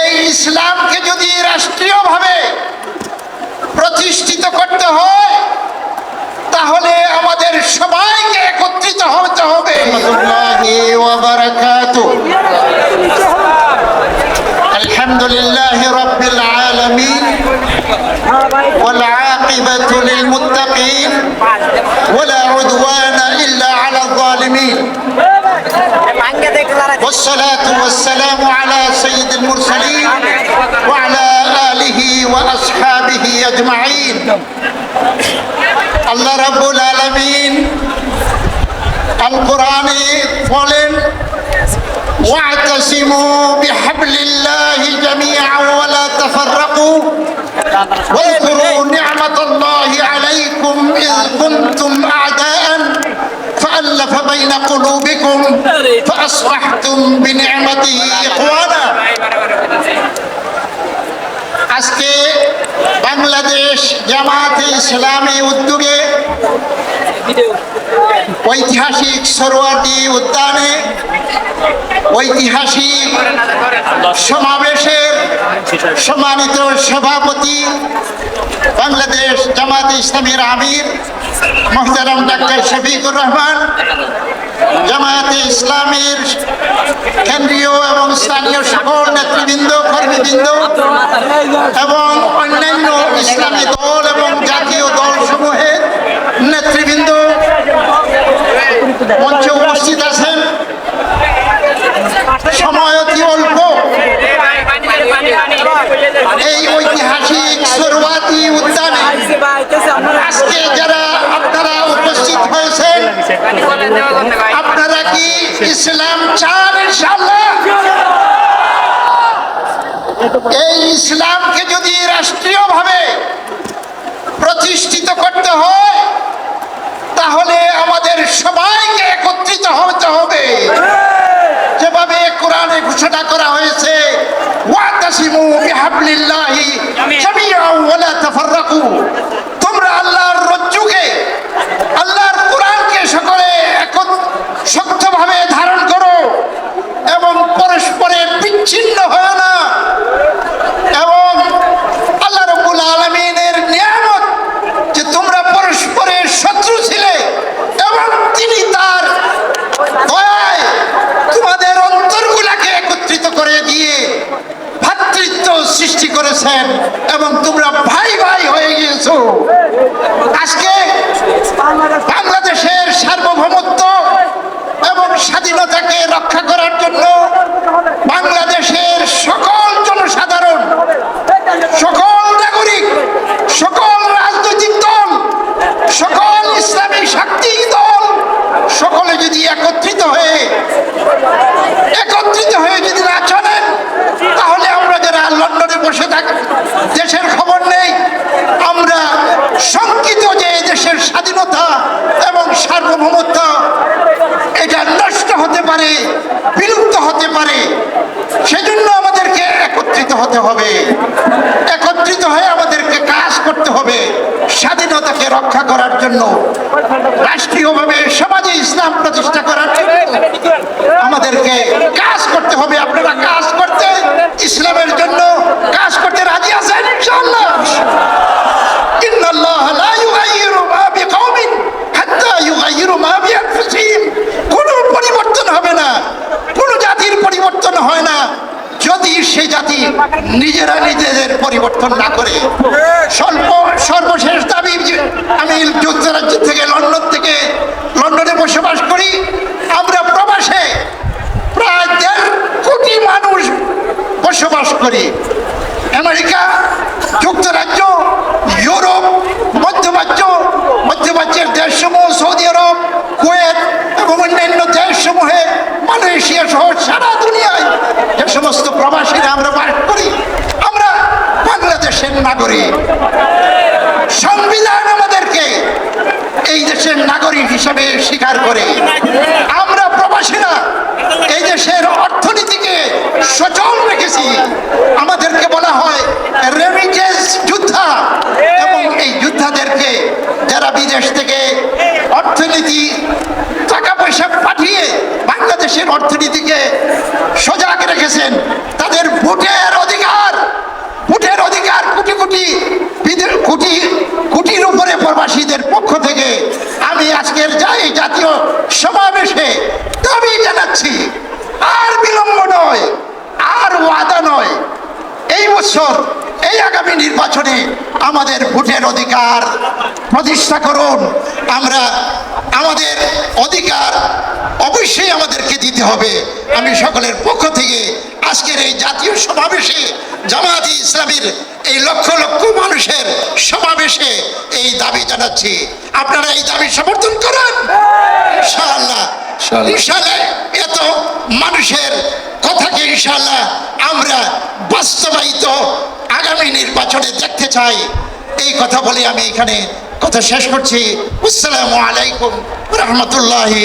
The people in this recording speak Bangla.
এই ইসলামকে যদি রাষ্ট্রীয়ভাবে প্রতিষ্ঠিত করতে হয় তাহলে আমাদের সবাইকে একত্রিত হতে হবে আলহামদুলিল্লাহ রব্বিল আলামিন والعاقبة للمتقين ولا عدوان إلا على الظالمين والصلاة والسلام على سيد المرسلين وعلى آله وأصحابه أجمعين. الله رب العالمين القرآن فلن واعتصموا بحبل الله جميعا ولا تفرقوا. واذكروا نعمة الله عليكم إذ كنتم أعداء فألف بين قلوبكم فأصبحتم بنعمته إخوانا আজকে বাংলাদেশ জামাতে ইসলামী উদ্যোগে ঐতিহাসিক সরোয়ার্দী উদ্যানে ঐতিহাসিক সমাবেশের সম্মানিত সভাপতি বাংলাদেশ জামাত ইসলামের আমির মোহতারাম ডাক্তার শফিকুর রহমান জামায়াতে ইসলামের কেন্দ্রীয় এবং স্থানীয় সকল নেতৃবৃন্দ, কর্মীবৃন্দ এবং অন্যান্য ইসলামী দল এবং জাতীয় দল সমূহের নেতৃবৃন্দ মঞ্চে উপস্থিত আছেন। সময় অতি অল্প। এই ঐতিহাসিক সরুয়াতি উদ্যানে আজকে যারা আপনারা উপস্থিত হয়েছেন কি ইসলাম চান ইনশাআল্লাহ। এই ইসলামকে যদি রাষ্ট্রীয়ভাবে প্রতিষ্ঠিত করতে হয় তাহলে আমাদের সবাইকে একত্রিত হতে হবে। যেভাবে কোরআনে ঘোষণা করা হয়েছে ওয়াতাসিমু বিহাবলিল্লাহি জামিআন ওয়ালা তাফাররাকু। সৃষ্টি করেছেন এবং তোমরা ভাই ভাই হয়ে গিয়েছো। আজকে বাংলাদেশের সার্বভৌমত্ব এবং স্বাধীনতাকে রক্ষা করার জন্য বাংলাদেশের সকল জনসাধারণ সকল নাগরিক সকল রাজনৈতিক দল সকল ইসলামী শক্তি দল সকলে যদি একত্রিত হয়ে একত্রিত হয়ে যদি না চলেন তাহলে আমরা যারা লন্ডনে বসে থাকি দেশের খবর নেই আমরা শঙ্কিত যে দেশের স্বাধীনতা এবং সার্বভৌমত্ব এটা নষ্ট হতে পারে বিলুপ্ত হতে পারে সেজন্য আমাদেরকে একত্রিত হতে হবে। একত্রিত হয়ে আমাদেরকে কাজ করতে হবে স্বাধীনতাকে রক্ষা করার জন্য। রাষ্ট্রীয়ভাবে সমাজে ইসলাম প্রতিষ্ঠা করার জন্য আমাদেরকে কাজ করতে হবে। আপনারা কাজ করতে, ইসলামের জন্য কাজ করতে রাজি আছেন? ইনশাআল্লাহ। মা পরিবর্তন হবে না। কোন জাতির পরিবর্তন হয় না। যদি সে জাতি নিজেরা নিজেদের পরিবর্তন না করে, স্বল্প, সর্বশেষ দাবি আমি যুক্তরাজ্য থেকে লন্ডন থেকে লন্ডনে বসবাস করি, আমরা প্রবাসে প্রায় দেড় কোটি মানুষ বসবাস করি। আমেরিকা, যুক্তরাজ্য, ইউরোপ, মধ্যপ্রাচ্য, মধ্যপ্রাচ্যের দেশসমূহ, সৌদি আরব, কুয়েত এবং অন্যান্য দেশসমূহে মালয়েশিয়া সহ সারা দুনিয়ায় যে সমস্ত প্রবাসীরা আমরা বাস করি আমরা বাংলাদেশের নাগরিক সংবিধান আমাদেরকে এই দেশের নাগরিক হিসাবে স্বীকার করে। আমরা প্রবাসীরা এই দেশের অর্থনীতিকে সচল রেখেছি। আমাদেরকে বলা হয় রেমিটেন্স যোদ্ধা এবং এই যোদ্ধাদেরকে যারা বিদেশ থেকে অর্থনীতি টাকা পয়সা পাঠিয়ে বাংলাদেশ দেশের অর্থনীতিকে সজাগ রেখেছেন, তাদের ভোটের অধিকার ভোটের অধিকার কোটি কোটি বিদে- কোটি কোটির উপরে প্রবাসীদের পক্ষ থেকে আমি আজকের যাই জাতীয় সমাবেশে দাবি জানাচ্ছি আর বিলম্ব নয় আর ওয়াদা নয় বছর এই আগামী নির্বাচনে আমাদের ভোটের অধিকার প্রতিষ্ঠা করুন। আমরা আমাদের অধিকার অবশ্যই আমাদেরকে দিতে হবে। আমি সকলের পক্ষ থেকে আজকের এই জাতীয় সমাবেশে জামায়াত ইসলামীর এই লক্ষ লক্ষ মানুষের সমাবেশে এই দাবি জানাচ্ছি। আপনারা এই দাবি সমর্থন করেন। ইনশাআল্লাহ এত মানুষের কথাকে ইনশাআল্লাহ আমরা বাস্তবায়িত আগামী নির্বাচনে দেখতে চাই। এই কথা বলে আমি এখানে কথা শেষ করছি। আসসালামু আলাইকুম রহমতুল্লাহি।